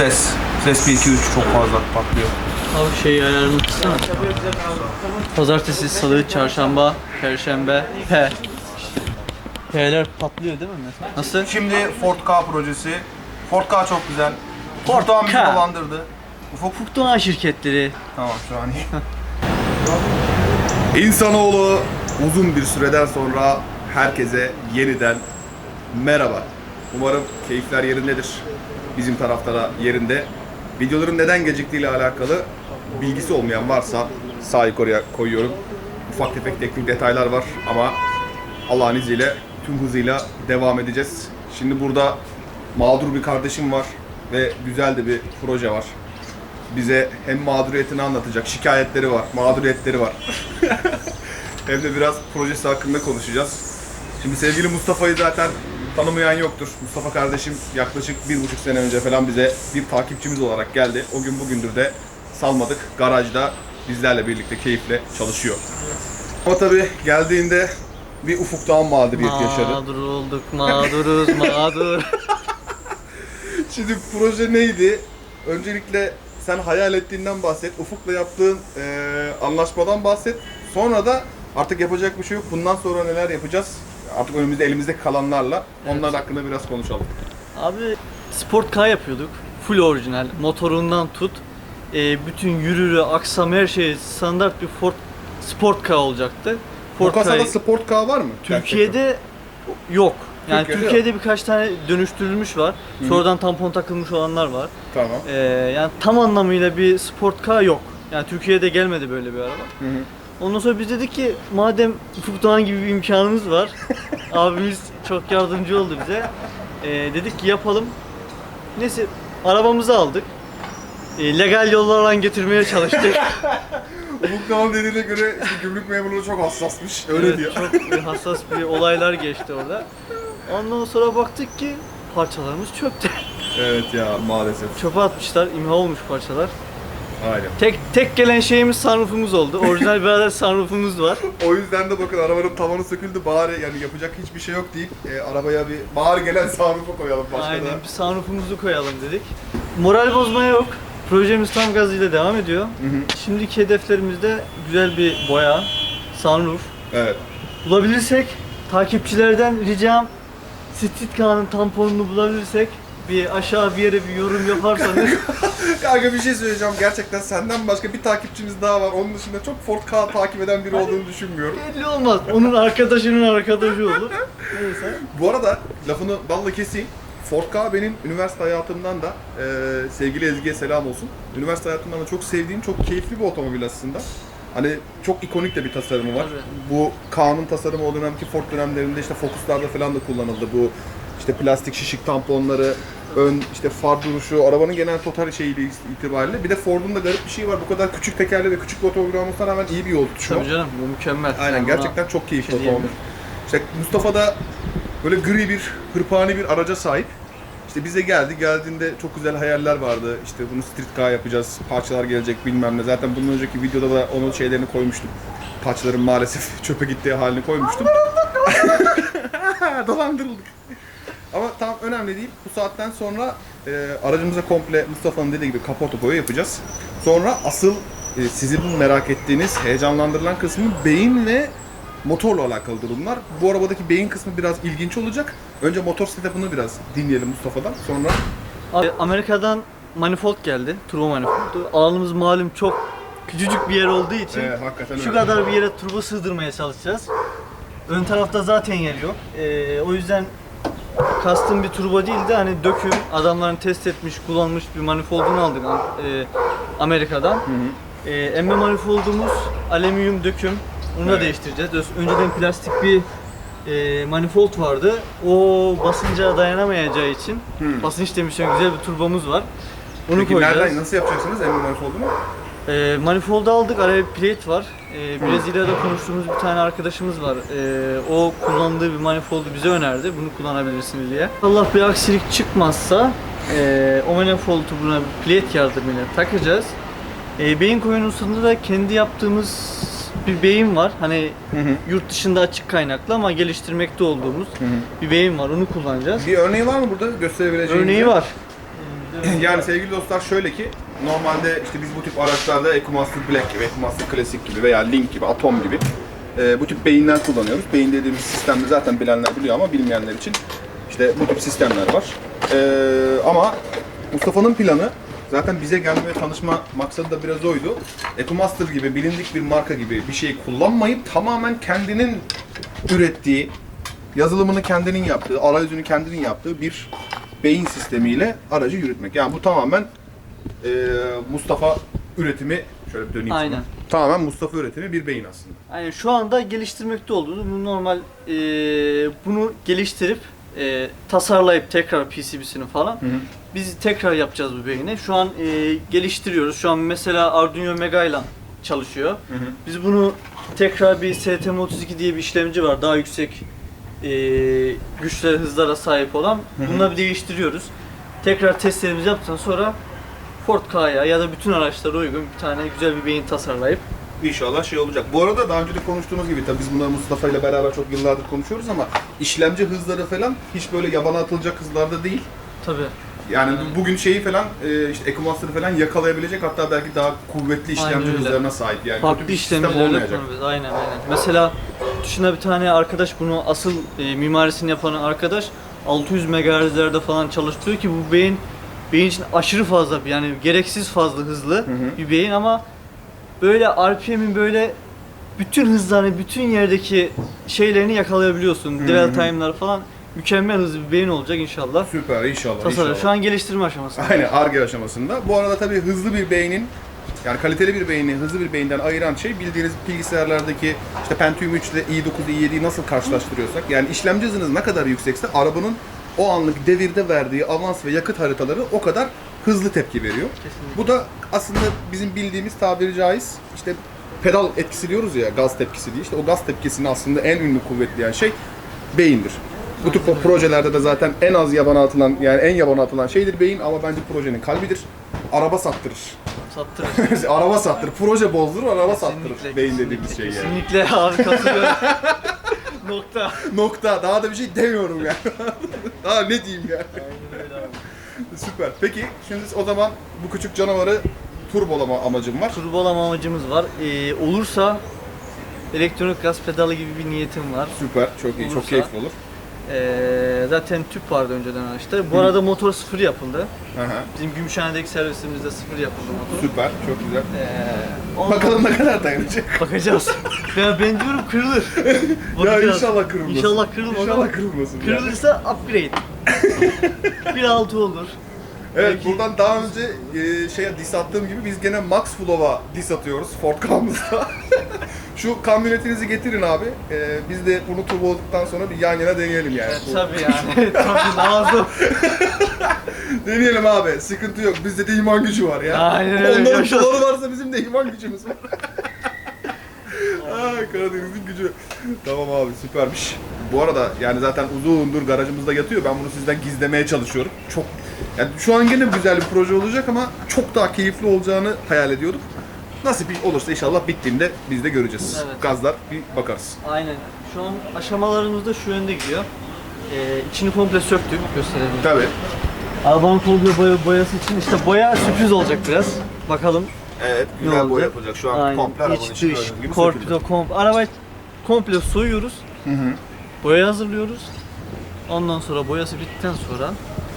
Ses. Ses 1 2 3 çok fazla patlıyor. Abi şey ayarını tutsana. Pazartesi, salı, çarşamba, perşembe, P. P'ler patlıyor değil mi mesela? Nasıl? Şimdi Ford K projesi. Ford K çok güzel. Ford Ford K bizi Ka. dolandırdı. Ufuk Ufuk Doğan şirketleri. Tamam şu an iyi. İnsanoğlu uzun bir süreden sonra herkese yeniden merhaba. Umarım keyifler yerindedir. Bizim taraftara yerinde. Videoların neden geciktiğiyle alakalı bilgisi olmayan varsa sağ yukarıya koyuyorum. Ufak tefek teknik detaylar var ama Allah'ın izniyle tüm hızıyla devam edeceğiz. Şimdi burada mağdur bir kardeşim var ve güzel de bir proje var bize hem mağduriyetini anlatacak, şikayetleri var, mağduriyetleri var. hem de biraz projesi hakkında konuşacağız. Şimdi sevgili Mustafa'yı zaten tanımayan yoktur. Mustafa kardeşim yaklaşık bir buçuk sene önce falan bize bir takipçimiz olarak geldi. O gün bugündür de salmadık. Garajda bizlerle birlikte keyifle çalışıyor. Ama tabii geldiğinde bir ufuktan mağduriyet yaşadı. Mağdur olduk, mağduruz, mağdur. Şimdi proje neydi? Öncelikle sen hayal ettiğinden bahset. Ufuk'la yaptığın eee, anlaşmadan bahset. Sonra da artık yapacak bir şey yok. Bundan sonra neler yapacağız? Artık önümüzde elimizde kalanlarla. Onlar hakkında biraz konuşalım. Abi Sport K yapıyorduk. Full orijinal. Motorundan tut. e, bütün yürürü, aksam her şey standart bir Ford Sport K olacaktı. Ford kasada Sport K var mı? Türkiye'de yok. Yani Türkiye'de Türkiye'de birkaç tane dönüştürülmüş var. Sonradan tampon takılmış olanlar var. Tamam. Ee, yani tam anlamıyla bir sport car yok. Yani Türkiye'de gelmedi böyle bir araba. Hı hı. Ondan sonra biz dedik ki madem Ufuk Doğan gibi bir imkanımız var. abimiz çok yardımcı oldu bize. Ee, dedik ki yapalım. Neyse arabamızı aldık. Ee, legal yollardan getirmeye çalıştık. Ufuk Dağ'ın dediğine göre işte gümrük memurluğu çok hassasmış. Öyle Evet, diyor. Çok hassas bir olaylar geçti orada. Ondan sonra baktık ki parçalarımız çöpte. Evet ya maalesef. Çöpe atmışlar, imha olmuş parçalar. Aynen. Tek tek gelen şeyimiz sunroofumuz oldu. Orijinal bir adet sunroofumuz var. O yüzden de bakın arabanın tavanı söküldü bari yani yapacak hiçbir şey yok deyip e, arabaya bir bari gelen sunroof'u koyalım başka da. Aynen bir sunroofumuzu koyalım dedik. Moral bozma yok. Projemiz tam gazıyla devam ediyor. Şimdiki hedeflerimizde güzel bir boya, sunroof. Evet. Bulabilirsek takipçilerden ricam Street K'nın tamponunu bulabilirsek bir aşağı bir yere bir yorum yaparsanız Kanka bir şey söyleyeceğim. Gerçekten senden başka bir takipçimiz daha var. Onun dışında çok Ford K takip eden biri olduğunu düşünmüyorum. belli olmaz. Onun arkadaşının arkadaşı olur. Neyse. Bu arada lafını balla keseyim. Ford K benim üniversite hayatımdan da e, sevgili Ezgi'ye selam olsun. Üniversite hayatımdan da çok sevdiğim, çok keyifli bir otomobil aslında. Hani çok ikonik de bir tasarımı var. Tabii. Bu K'nın tasarımı o dönemki Ford dönemlerinde işte Focus'larda falan da kullanıldı. Bu işte plastik şişik tamponları, ön işte far duruşu, arabanın genel total şeyiyle itibariyle. Bir de Ford'un da garip bir şey var. Bu kadar küçük tekerle ve küçük otomobil olmasına rağmen iyi bir yol tutuşu var. Tabii canım bu mükemmel. Aynen Yani gerçekten çok keyifli şey otomobil. İşte Mustafa da böyle gri bir, hırpani bir araca sahip. İşte bize geldi. Geldiğinde çok güzel hayaller vardı. İşte bunu street car yapacağız. Parçalar gelecek bilmem ne. Zaten bundan önceki videoda da onun şeylerini koymuştum. Parçaların maalesef çöpe gittiği halini koymuştum. Dolandırıldık. Ama tam önemli değil. Bu saatten sonra e, aracımıza komple Mustafa'nın dediği gibi kaporta boya yapacağız. Sonra asıl e, sizin merak ettiğiniz, heyecanlandırılan kısmı beyin ve motorla alakalı durumlar. Bu arabadaki beyin kısmı biraz ilginç olacak. Önce motor setup'ını biraz dinleyelim Mustafa'dan. Sonra Abi, Amerika'dan manifold geldi. Turbo manifoldu. Alanımız malum çok küçücük bir yer olduğu için e, hakikaten şu öyle. kadar bir yere turbo sığdırmaya çalışacağız. Ön tarafta zaten yer yok. Ee, o yüzden kastım bir turbo değil de hani döküm adamların test etmiş, kullanmış bir manifoldunu aldık e, Amerika'dan. E, emme manifoldumuz alüminyum döküm. Onu da Evet. değiştireceğiz. Önceden plastik bir e, manifold vardı. O basınca dayanamayacağı için Hı. basınç demişken güzel bir turbomuz var. Onu Peki koyacağız. nereden, nasıl yapacaksınız emri manifoldu mu? E, manifoldu aldık, araya bir plate var. E, Brezilya'da konuştuğumuz bir tane arkadaşımız var. E, o kullandığı bir manifoldu bize önerdi. Bunu kullanabilirsiniz diye. Allah bir aksilik çıkmazsa e, o manifoldu buna bir plate yardımıyla takacağız. E, beyin koyunusunda da kendi yaptığımız bir beyin var. Hani yurt dışında açık kaynaklı ama geliştirmekte olduğumuz bir beyin var. Onu kullanacağız. Bir örneği var mı burada gösterebileceğiniz? Örneği var. Yani sevgili dostlar şöyle ki normalde işte biz bu tip araçlarda EcoMaster Black gibi, EcoMaster Classic gibi veya Link gibi, Atom gibi e, bu tip beyinler kullanıyoruz. Beyin dediğimiz sistemde zaten bilenler biliyor ama bilmeyenler için işte bu tip sistemler var. E, ama Mustafa'nın planı zaten bize gelme ve tanışma maksadı da biraz oydu. EcoMaster gibi bilindik bir marka gibi bir şey kullanmayıp tamamen kendinin ürettiği, yazılımını kendinin yaptığı, arayüzünü kendinin yaptığı bir beyin sistemiyle aracı yürütmek. Yani bu tamamen e, Mustafa üretimi, şöyle bir döneyim Aynen. sana. Tamamen Mustafa üretimi bir beyin aslında. Yani şu anda geliştirmekte olduğumuz bu normal e, bunu geliştirip e, tasarlayıp tekrar PCB'sini falan biz tekrar yapacağız bu beyni. Şu an e, geliştiriyoruz. Şu an mesela Arduino Mega ile çalışıyor. Biz bunu tekrar bir STM32 diye bir işlemci var. Daha yüksek e, güçlere, hızlara sahip olan. Bununla bir değiştiriyoruz. Tekrar testlerimizi yaptıktan sonra Ford Ka'ya ya da bütün araçlara uygun bir tane güzel bir beyin tasarlayıp İnşallah şey olacak. Bu arada daha önce de konuştuğumuz gibi tabii biz bunları Mustafa ile beraber çok yıllardır konuşuyoruz ama işlemci hızları falan hiç böyle yabana atılacak hızlarda değil. tabii Yani bugün şeyi falan e, işte EcoMaster'ı falan yakalayabilecek hatta belki daha kuvvetli işlemci Aynen öyle. hızlarına sahip yani. kötü farklı bir sistem işlemlerle olmayacak. kullanıyoruz. Aynen aynen. Mesela dışında bir tane arkadaş bunu asıl e, mimarisini yapan arkadaş 600 MHz'lerde falan çalıştırıyor ki bu beyin beyin için aşırı fazla bir yani gereksiz fazla hızlı bir beyin ama böyle RPM'in böyle bütün hızlarını, bütün yerdeki şeylerini yakalayabiliyorsun. Hı Dwell hı. time'lar falan mükemmel hızlı bir beyin olacak inşallah. Süper inşallah. Tasarım inşallah. şu an geliştirme aşamasında. Aynen ARGE aşamasında. Bu arada tabii hızlı bir beynin yani kaliteli bir beyni hızlı bir beyinden ayıran şey bildiğiniz bilgisayarlardaki işte Pentium 3 ile i9, i7'yi nasıl karşılaştırıyorsak yani işlemci hızınız ne kadar yüksekse arabanın o anlık devirde verdiği avans ve yakıt haritaları o kadar hızlı tepki veriyor. Kesinlikle. Bu da aslında bizim bildiğimiz tabiri caiz işte pedal etkisi diyoruz ya gaz tepkisi diye işte o gaz tepkisini aslında en ünlü kuvvetleyen şey beyindir. Bu tip projelerde de zaten en az yabana atılan yani en yabana atılan şeydir beyin ama bence projenin kalbidir. Araba sattırır. Sattırır. araba sattırır. Proje bozdurur, araba Kesinlikle, sattırır. Beyin dediğimiz şey yani. Kesinlikle abi katılıyorum. Nokta. Nokta. Daha da bir şey demiyorum yani. Daha ne diyeyim yani. Aynen öyle abi. Süper. Peki şimdi o zaman bu küçük canavarı turbolama amacım var. Turbolama amacımız var. Ee, olursa elektronik gaz pedalı gibi bir niyetim var. Süper. Çok iyi. Çok Olursa- keyifli olur. Ee, zaten tüp vardı önceden araçta. Bu arada motor sıfır yapıldı. Hı hı. Bizim Gümüşhane'deki servisimizde sıfır yapıldı motor. Süper. Çok güzel. Ee, ondan Bakalım ne kadar dayanacak. bakacağız. ben, ben diyorum kırılır. ya Bakacağız. inşallah kırılmasın. İnşallah kırılmaz. İnşallah kırılmasın. yani. Kırılırsa upgrade. 1.6 olur. Evet Belki- buradan daha önce e, şeye diss attığım gibi biz gene Max Flow'a diss atıyoruz Ford Kamus'ta. Şu kamyonetinizi getirin abi. E, biz de bunu turboladıktan sonra bir yan yana deneyelim yani. Evet, tabii yani. tabii lazım. Deneyelim abi. Sıkıntı yok. Bizde de iman gücü var ya. Aynen öyle. Onların flow'u varsa bizim de iman gücümüz var. Ay Karadeniz'in gücü. Tamam abi süpermiş. Bu arada yani zaten uzundur garajımızda yatıyor. Ben bunu sizden gizlemeye çalışıyorum. Çok yani şu an gene güzel bir proje olacak ama çok daha keyifli olacağını hayal ediyorduk. Nasip olursa inşallah bittiğinde biz de göreceğiz. Evet. Gazlar bir bakarız. Aynen. Şu an aşamalarımız da şu yönde gidiyor. Ee, içini komple söktük gösterelim. Tabii. Arabanın komple boya, boyası için işte boya sürpriz olacak biraz. Bakalım Evet, ne güzel boya yapılacak. Şu an Aynen. komple arabanın İç içi dış, gibi sökülecek. komple. Arabayı komple soyuyoruz. Hı hı. Boya hazırlıyoruz. Ondan sonra boyası bittikten sonra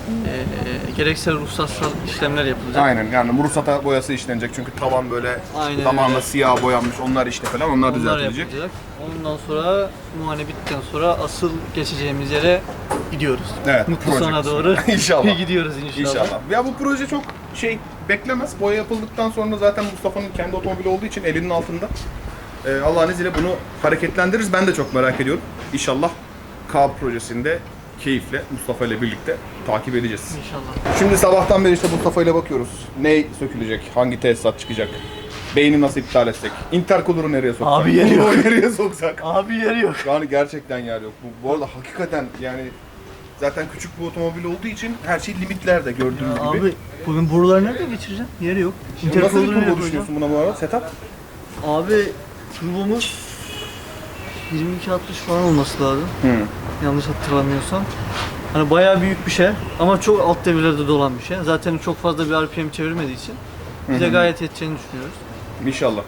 ee, gereksel ruhsatsal işlemler yapılacak. Aynen yani ruhsata boyası işlenecek çünkü tavan böyle Aynen öyle. siyah boyanmış onlar işte falan onlar, Onlar düzeltilecek. yapılacak. Ondan sonra muayene bittikten sonra asıl geçeceğimiz yere gidiyoruz. Evet, Mutlu proje sona kısmı. doğru İnşallah. gidiyoruz inşallah. İnşallah. Ya bu proje çok şey beklemez. Boya yapıldıktan sonra zaten Mustafa'nın kendi otomobili olduğu için elinin altında. Ee, Allah'ın izniyle bunu hareketlendiririz. Ben de çok merak ediyorum. İnşallah K projesinde keyifle Mustafa ile birlikte takip edeceğiz. İnşallah. Şimdi sabahtan beri işte Mustafa ile bakıyoruz. Ne sökülecek? Hangi tesisat çıkacak? Beyni nasıl iptal etsek? Intercooler'ı nereye soksak? Abi yeri yok. Nereye soksak? Abi yeri yok. Yani gerçekten yer yok. Bu, bu arada hakikaten yani zaten küçük bir otomobil olduğu için her şey limitlerde gördüğünüz gibi. Abi bugün boruları nerede geçireceğim? Yeri yok. Şimdi nasıl bir Intercooler'ı nereye turbo koyacağım? düşünüyorsun buna bu arada? Setup? Abi turbomuz 2260 falan olması lazım. Hı. Yanlış hatırlamıyorsam. Hani bayağı büyük bir şey ama çok alt devirlerde dolan bir şey. Zaten çok fazla bir RPM çevirmediği için bize gayet yeteceğini düşünüyoruz. İnşallah.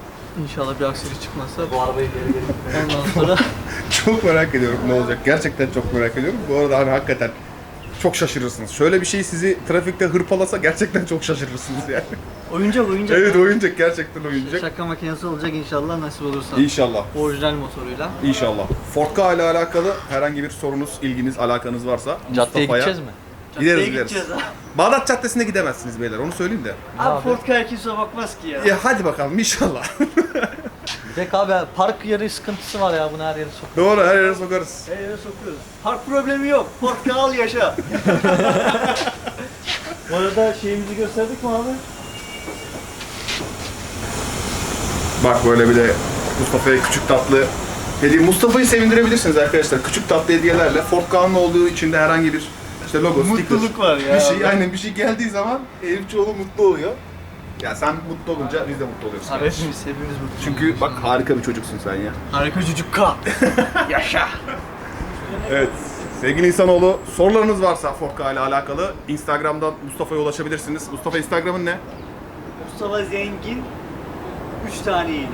İnşallah bir aksilik çıkmazsa Bu arabayı geri geri ondan sonra Çok merak ediyorum ne olacak. Gerçekten çok merak ediyorum. Bu arada hani hakikaten çok şaşırırsınız. Şöyle bir şey sizi trafikte hırpalasa gerçekten çok şaşırırsınız yani. oyuncak oyuncak. evet oyuncak gerçekten oyuncak. Şaka makinesi olacak inşallah nasip olursa. İnşallah. Orijinal motoruyla. İnşallah. Ford Ka ile alakalı herhangi bir sorunuz, ilginiz, alakanız varsa Caddeye gideceğiz mi? Gideriz gideriz. Bağdat Caddesi'ne gidemezsiniz beyler onu söyleyeyim de. Abi abi? Ford Ka kimse bakmaz ki ya. Ya hadi bakalım inşallah. Bir de abi park yeri sıkıntısı var ya bunu her yere sok. Doğru her yere sokarız. Her yere sokuyoruz. Park problemi yok. Ka al yaşa. Bu arada şeyimizi gösterdik mi abi? Bak böyle bir de Mustafa'ya küçük tatlı hediye. Mustafa'yı sevindirebilirsiniz arkadaşlar. Küçük tatlı hediyelerle. Ford Ka'nın olduğu içinde herhangi bir işte logo, sticker, Mutluluk var ya. bir şey, aynen bir şey geldiği zaman Elifçioğlu mutlu oluyor. Ya sen mutlu olunca biz de mutlu oluyoruz. Abi hepimiz, hepimiz mutlu. Çünkü bak harika bir çocuksun sen ya. Harika çocuk Ka. yaşa. Evet. Sevgili insanoğlu sorularınız varsa Ford Ka ile alakalı Instagram'dan Mustafa'ya ulaşabilirsiniz. Mustafa Instagram'ın ne? Mustafa Zengin 3 tane iyiydi.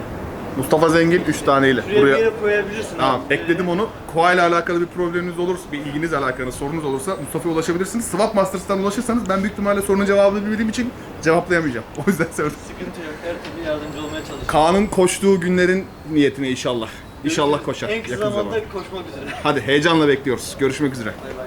Mustafa Zengin 3 taneyle. Şuraya bir Buraya yere koyabilirsin. Tamam, abi. ekledim onu. Koa ile alakalı bir probleminiz olursa, bir ilginiz alakalı sorunuz olursa Mustafa'ya ulaşabilirsiniz. Swap Masters'tan ulaşırsanız ben büyük ihtimalle sorunun cevabını bildiğim için cevaplayamayacağım. O yüzden söyledim. Sıkıntı yok. Her türlü yardımcı olmaya çalışıyorum. Kaan'ın koştuğu günlerin niyetine inşallah. İnşallah koşar. En kısa yakın zamanda. koşmak üzere. Hadi heyecanla bekliyoruz. Görüşmek üzere. Bay bay.